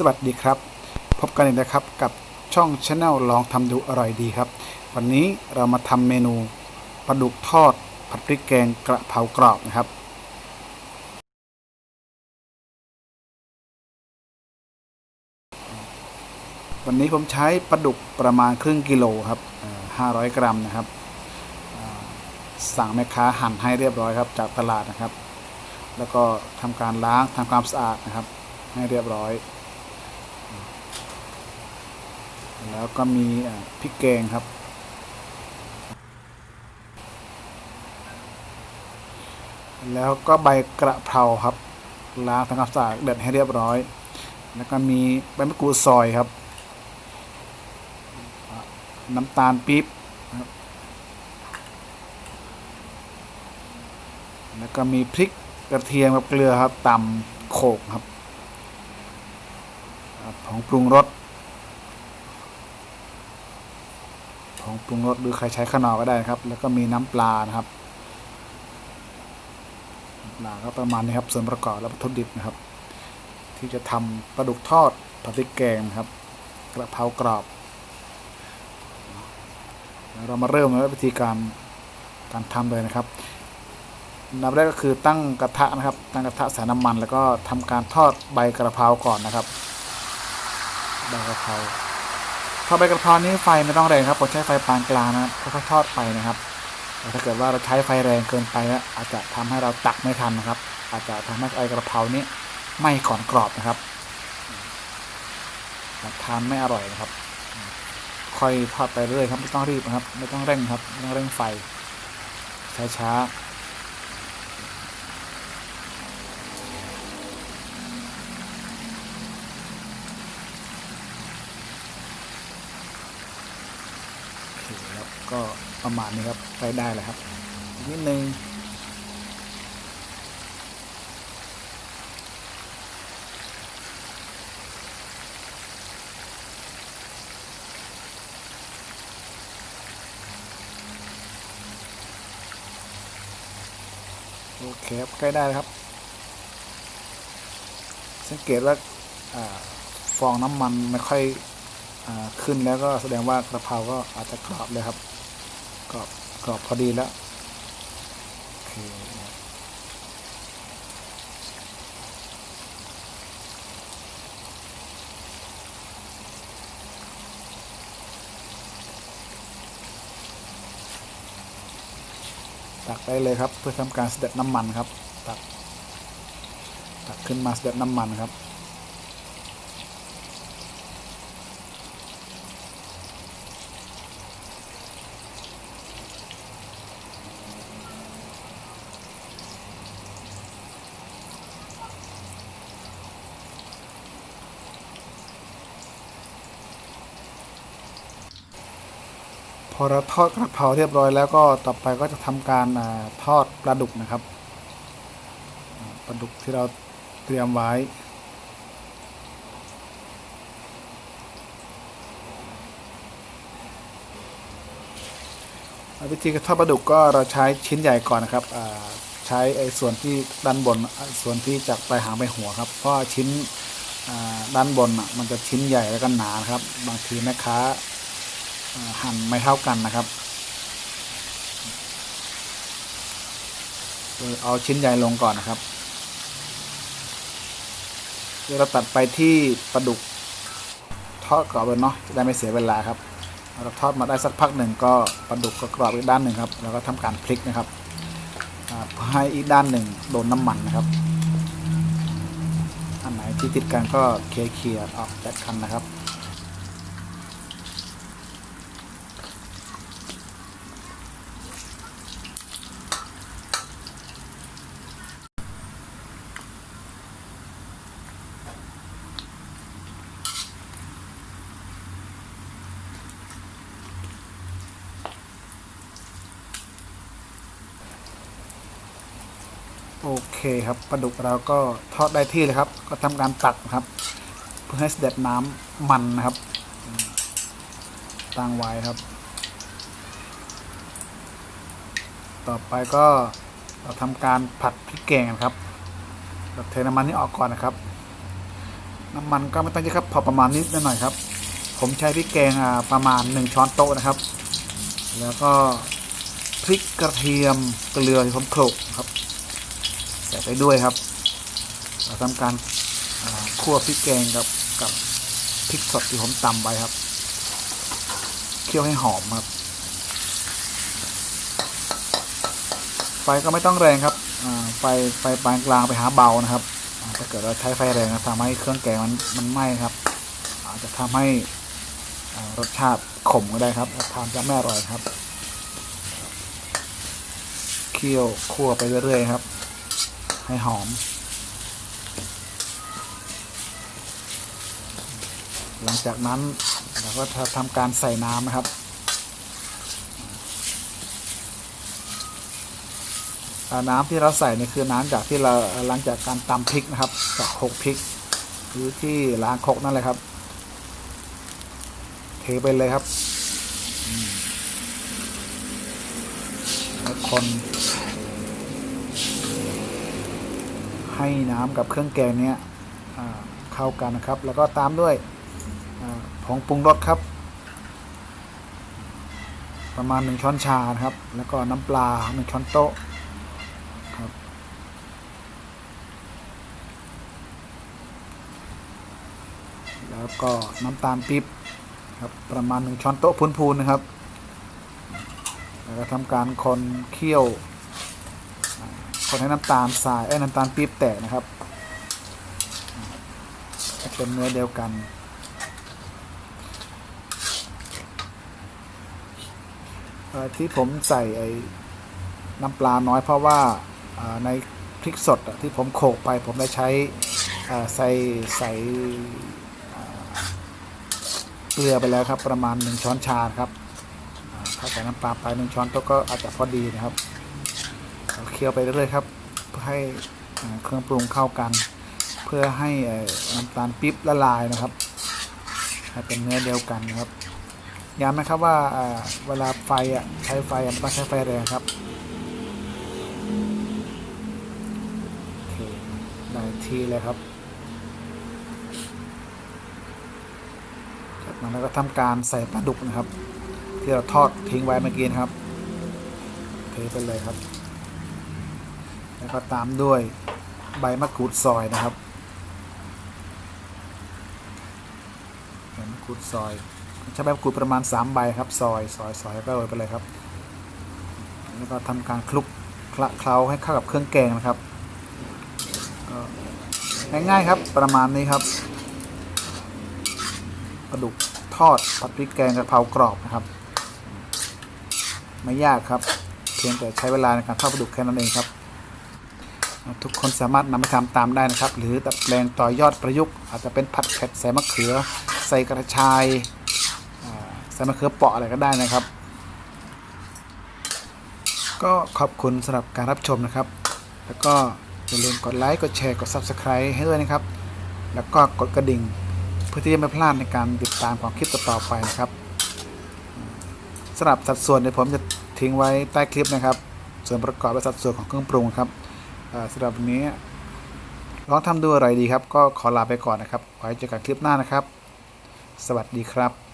สวัสดีครับ พบกันอีกนะครับกับช่องช anel ลองทำดูอร่อยดีครับ วันนี้เรามาทำเมนูปลาดุกทอด ผัดพริกแกงกระเพรากรอบนะครับ วันนี้ผมใช้ปลาดุกประมาณครึ่งกิโลครับ 500 กรัมนะครับ สั่งแม่ค้าหั่นให้เรียบร้อยครับจากตลาดนะครับ แล้วก็ทำการล้างทำความสะอาดนะครับให้เรียบร้อย แล้วก็มีพริกแกงครับ แล้วก็ใบกระเพราครับล้างทำความสะอาดเด็ดให้เรียบร้อย แล้วก็มีใบมะกรูดซอยครับ น้ำตาลปี๊บครับแล้วก็มีพริกกระเทียมกับเกลือครับตำโขกครับอ่าผงปรุงรสผง ปรุงรสหรือใครใช้ข้าวหนอก็ได้ครับ แล้วก็มีน้ำปลานะครับปลาก็ประมาณนี้ครับส่วนประกอบและวัตถุดิบนะครับ ที่จะทำปลาดุกทอดผัดพริกแกงนะครับ กระเพรากรอบ เรามาเริ่มในวิธีการการทำเลยนะครับนับแรกก็คือตั้งกระทะนะครับ ตั้งกระทะใส่น้ำมัน แล้วก็ทำการทอดใบกระเพราก่อนนะครับใบกระเพรา ทอดใบกระเพรานี้ไฟไม่ต้องแรงครับผมใช้ไฟปานกลางนะครับค่อยๆทอดไปนะครับแต่ถ้าเกิดว่าเราใช้ไฟแรงเกินไปนะอาจจะทำให้เราตักไม่ทันนะครับ อาจจะทำให้ใบกระเพรานี้ไม้ก่อนกรอบนะครับทานไม่อร่อยนะครับ ค่อยทอดไปเรื่อยครับไม่ต้องรีบนะครับ ไม่ต้องเร่งครับไม่ต้องเร่งไฟช้าช้ คครับก็ประมาณนี้ครับใกล้ได้แล้วครับนิดนึงโอเคครับใกล้ได้แล้วครับ สังเกตว่าอฟองน้ำมันไม่ค่อย ขึ้นแล้วก็แสดงว่ากระเพราก็อาจจะกรอบเลยครับกรอบกรอบพอดีแล้วตักได้เลยครับ เพื่อทำการเสด็จน้ำมันครับ ตักตักขึ้นมาเสด็จน้ำมันครับ พอเราทอดกระเพราเรียบร้อยแล้วก็ต่อไปก็จะทำการอทอดปลาดุกนะครับปลาดุกที่เราเตรียมไว้ วิธีการทอดปลาดุกก็เราใช้ชิ้นใหญ่ก่อนนะครับใช้ไอ้ส่วนที่ด้านบนส่วนที่จากปลายหางไปหัวครับเพราะชิ้นด้านบนมันจะชิ้นใหญ่แล้วก็หนานครับ บางทีแม่ค้า หั่นไม่เท่ากันนะครับเอาชิ้นใหญ่ลงก่อนนะครับเดี๋ยวเราตัดไปที่ปลาดุกทอดกรอบเลยเนาะจะได้ไม่เสียเวลาครับเราทอดมาได้สักพักหนึ่งก็ปลาดุกก็กรอบอีกด้านหนึ่งครับแล้วก็ทำการพลิกนะครับให้อีกด้านหนึ่งโดนน้ำมันนะครับ อันไหนที่ติดกันก็เคลียร์ออกจากกันนะครับ โอเคครับปลาดุกเราก็ทอดได้ที่เลยครับ ก็ทำการตักครับ เพื่อให้เสด็จน้ำมันนะครับตั้งไว้ครับ ต่อไปก็เราทำการผัดพริกแกงครับเทน้ำมันนี้ออกก่อนนะครับ น้ำมันก็ไม่ต้องเยอะครับ พอประมาณนิดหน่อยครับ ผมใช้พริกแกงประมาณ 1 ช้อนโต๊ะนะครับ แล้วก็พริกกระเทียมเกลือที่ผมโขลกครับ ใส่ไปด้วยครับเราทำการคั่วพริกแกงกับกับพริกสดที่ผมตำไว้ครับ เคี่ยวให้หอมครับ ไฟก็ไม่ต้องแรงครับไฟไฟปานกลางไปหาเบานะครับถ้าเกิดเราใช้ไฟแรงนะทำให้เครื่องแกงมันมันไหม้ครับอาจจะทำให้รสชาติขมก็ได้ครับทานจะไม่อร่อยครับ เคี่ยวคั่วไปเรื่อยๆครับ ให้หอม หลังจากนั้นเราก็จะทำการใส่น้ำนะครับ น้ำที่เราใส่เนี่ยคือน้ำจากที่เราหลังจากการตำพริกนะครับจากโคกพริกหรือที่ล้างคกนั่นแหละครับ เทไปเลยครับคน ให้น้ำกับเครื่องแกงเนี้ยเข้ากันนะครับ แล้วก็ตามด้วยผงปรุงรสครับ ประมาณหนึ่งช้อนชาครับ แล้วก็น้ำปลาหนึ่งช้อนโต๊ะครับแล้วก็น้ำตาลปี๊บครับประมาณหนึ่งช้อนโต๊ะพูนๆนะครับแล้วก็ทำการคนเคี่ยว คนให้น้ำตาลทรายไอ้น้ำตาลปี๊บแตกนะครับเป็นเนื้อเดียวกัน ที่ผมใส่ไอ้น้ำปลาน้อยเพราะว่าในพริกสดที่ผมโขกไปผมได้ใช้ใส่ใส่เกลือไปแล้วครับ ประมาณหนึ่งช้อนชาครับถ้าใส่น้ำปลาไปหนึ่งช้อนโต๊ะก็อาจจะพอดีนะครับ คี่ยวไปเรื่อยๆครับเพื่อให้เครื่องปรุงเข้ากัน เพื่อให้น้ำตาลปิ๊บละลายนะครับให้เป็นเนื้อเดียวกันนะครับย้ำนะครับว่าเวลาไฟอะใช้ไฟอะไม่ต้องใช้ไฟแรงครับโอเคได้ทีเลยครับจากนั้นเราก็ทำการใส่ปลาดุกนะครับ ที่เราทอดทิ้งไว้เมื่อกี้นะครับเทไปเลยครับ แล้วก็ตามด้วยใบมะกรูดซอยนะครับใบมะกรูดซอยใช้ใบมะกรูดประมาณ 3 ใบครับ ซอยซอยซอยแล้วก็โรยไปเลยครับ แล้วก็ทำการคลุกคละเคล้าให้เข้ากับเครื่องแกงนะครับง่ายๆครับประมาณนี้ครับปลาดุกทอดผัดพริกแกงกระเพรากรอบนะครับ ไม่ยากครับ เพียงแต่ใช้เวลาในการทอดปลาดุกแค่นั้นเองครับ ทุกคนสามารถนำไปทำตามได้นะครับ หรือดัดแปลงต่อยอดประยุกต์ อาจจะเป็นผัดเผ็ดใส่มะเขือ ใส่กระชายใส่มะเขือเปาะอะไรก็ได้นะครับ ก็ขอบคุณสำหรับการรับชมนะครับ แล้วก็อย่าลืมกดไลค์กดแชร์กด Subscribe ให้ด้วยนะครับ แล้วก็กดกระดิ่ง เพื่อที่จะไม่พลาดในการติดตามความคลิปต่อๆไปนะครับสำหรับสัดส่วนเดี๋ยวผมจะทิ้งไว้ใต้คลิปนะครับ ส่วนประกอบและสัดส่วนของเครื่องปรุงครับ สำหรับวันนี้ลองทำดูอะไรดีครับ ก็ขอลาไปก่อนนะครับ ไว้เจอกันคลิปหน้านะครับ สวัสดีครับ